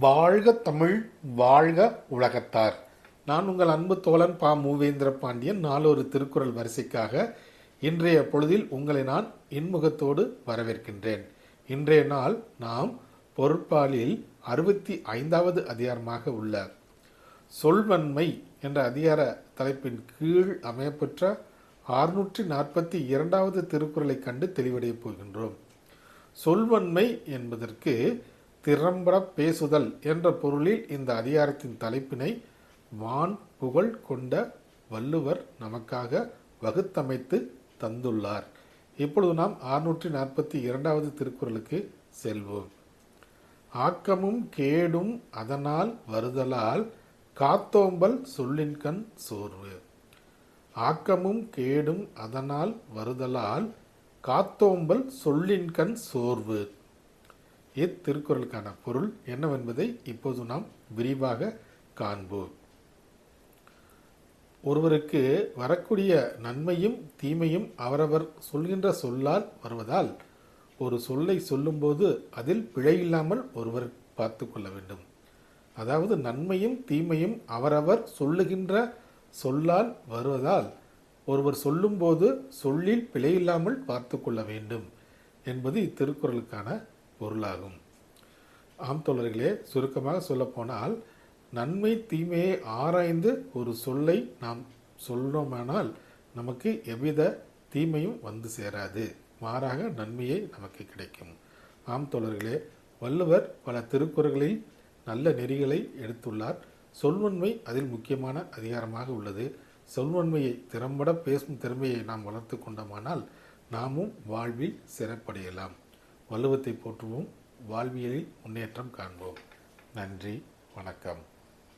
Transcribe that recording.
வாழ்க தமிழ் வாழ்க உலகத்தார். நான் உங்கள் அன்பு தோழன் பா. மூவேந்திர பாண்டியன். நாலொரு திருக்குறள் வரிசைக்காக இன்றைய பொழுதில் உங்களை நான் இன்முகத்தோடு வரவேற்கின்றேன். இன்றைய நாள் நாம் பொருட்பாலில் அறுபத்தி ஐந்தாவது அதிகாரமாக உள்ள சொல்வன்மை என்ற அதிகார தலைப்பின் கீழ் அமையப்பெற்ற ஆறுநூற்றி நாற்பத்தி இரண்டாவது திருக்குறளை கண்டு தெளிவடையப் போகின்றோம். சொல்வன்மை என்பதற்கு திறம்பட பேசுதல் என்ற பொருளில் இந்த அதிகாரத்தின் தலைப்பினை வான் புகழ் கொண்ட வள்ளுவர் நமக்காக வகுத்தமைத்து தந்துள்ளார். இப்பொழுது நாம் அறுநூற்றி நாற்பத்தி இரண்டாவது திருக்குறளுக்கு செல்வோம். ஆக்கமும் கேடும் அதனால் வருதலால் காத்தோம்பல் சொல்லின்கண் சோர்வு. ஆக்கமும் கேடும் அதனால் வருதலால் காத்தோம்பல் சொல்லின்கண் சோர்வு. இத்திருக்குறளுக்கான பொருள் என்னவென்பதை இப்போது நாம் விரிவாக காண்போம். ஒருவருக்கு வரக்கூடிய நன்மையும் தீமையும் அவரவர் சொல்கின்ற சொல்லால் வருவதால் ஒரு சொல்லை சொல்லும்போது அதில் பிழை இல்லாமல் ஒருவர் பார்த்து கொள்ள வேண்டும். அதாவது நன்மையும் தீமையும் அவரவர் சொல்லுகின்ற சொல்லால் வருவதால் ஒருவர் சொல்லும்போது சொல்லில் பிழையில்லாமல் பார்த்து கொள்ள வேண்டும் என்பது இத்திருக்குறளுக்கான பொருளாகும். ஆம் தோழர்களே சுருக்கமாக சொல்லப்போனால் நன்மை தீமையை ஆராய்ந்து ஒரு சொல்லை நாம் சொல்கிறோமானால் நமக்கு எவ்வித தீமையும் வந்து சேராது. மாறாக நன்மையை நமக்கு கிடைக்கும். ஆம் தோழர்களே வள்ளுவர் பல திருக்குறள்களில் நல்ல நெறிகளை எடுத்துள்ளார். சொல்வன்மை அதில் முக்கியமான அதிகாரமாக உள்ளது. சொல்வன்மையை திறம்பட பேசும் திறமையை நாம் வளர்த்து கொண்டோமானால் நாமும் வாழ்வில் சிறப்படையலாம். வள்ளுவத்தை போற்றுவோம். வாழ்வியலில் முன்னேற்றம் காண்போம். நன்றி வணக்கம்.